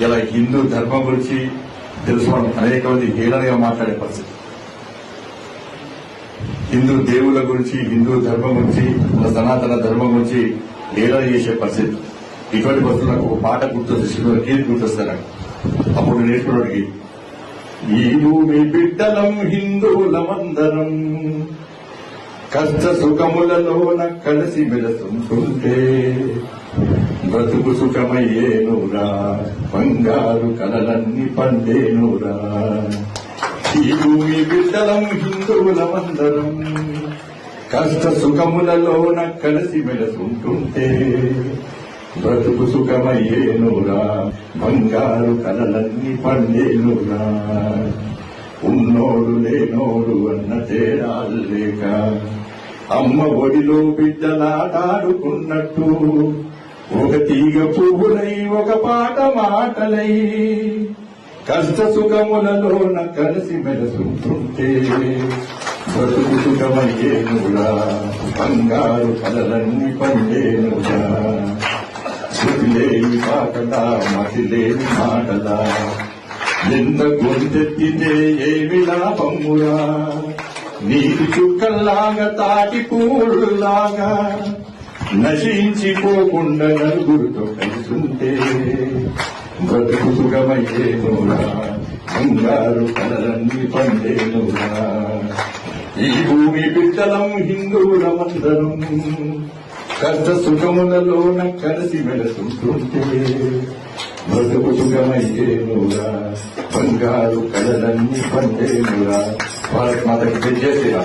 ఇలా హిందూ ధర్మం గురించి తెలుసుకోవడం అనేక మంది హీనంగా మాట్లాడే పరిస్థితి. హిందూ దేవుళ్ళ గురించి హిందూ ధర్మం గురించి సనాతన ధర్మం గురించి హేళన చేసే పరిస్థితి. ఇటువంటి పరిస్థితులు నాకు ఒక పాట గుర్తొస్తుంది గీత గుర్తొస్తాను అప్పుడు నేర్చుకున్నాడు ఈ భూమి బిడ్డలం హిందువులమందరం కష్ట సుఖములలో కలిసి మెలసుంటుంటే బ్రతుకు సుఖమయ్యేనురా బంగారు కలలన్నీ పండేనురా. ఈ భూమి బిడ్డలం హిందువులమందరం కష్ట సుఖములలోన కలిసి మెలసుంటుంటే బ్రతుకు సుఖమయ్యేనురా బంగారు కలలన్నీ పండేనురా. ఉన్నోడు లేనోడు అన్న తేడాలు లేక అమ్మ ఒడిలో బిడ్డలాడాడుకున్నట్టు ఒక తీగ పువ్వులై ఒక పాట మాటలై కష్ట సుఖములలోన కలిసి మెలసుంటుంటే బ్రతుకు సుఖమయ్యేనుగా బంగారు కలలన్నీ పండేనుగా శృతి లేని పాటలా మతి లేని మాటలా ఎంత గొంతెత్తితే ఏమి లాభమురా నీటి చుక్కల్లాగా తాటి పూలులాగా నశించిపోకుండా నలుగురితో కలిసుంటే బ్రతుకు సుఖమయ్యేనురా బంగారు కలలన్నీ పండేనురా ఈ భూమి బిడ్డలం హిందువులమందరం కష్ట సుఖములలోన కలిసి వెళుతుంటే బ్రతుకు సుఖమయ్యేనురా బంగారు కళలన్నీ పండేనురా భారత్ మాతకి జయ